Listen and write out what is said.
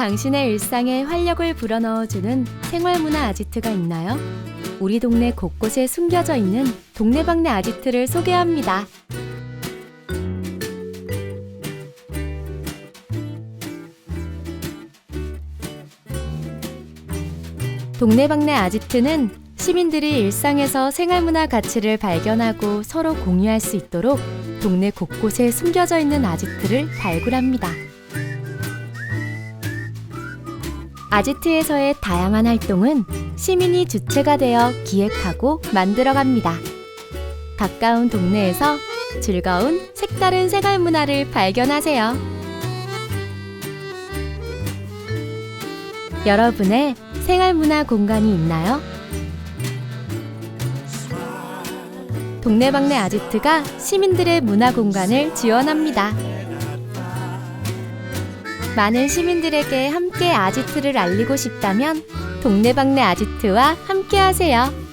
당신의 일상에 활력을 불어넣어주는 생활문화 아지트가 있나요? 우리 동네 곳곳에 숨겨져 있는 동네방네 아지트를 소개합니다. 동네방네 아지트는 시민들이 일상에서 생활문화 가치를 발견하고 서로 공유할 수 있도록 동네 곳곳에 숨겨져 있는 아지트를 발굴합니다. 아지트에서의 다양한 활동은 시민이 주체가 되어 기획하고 만들어갑니다. 가까운 동네에서 즐거운 색다른 생활 문화를 발견하세요. 여러분의 생활 문화 공간이 있나요? 동네방네 아지트가 시민들의 문화 공간을 지원합니다. 많은 시민들에게 함께 아지트를 알리고 싶다면 동네방네 아지트와 함께하세요.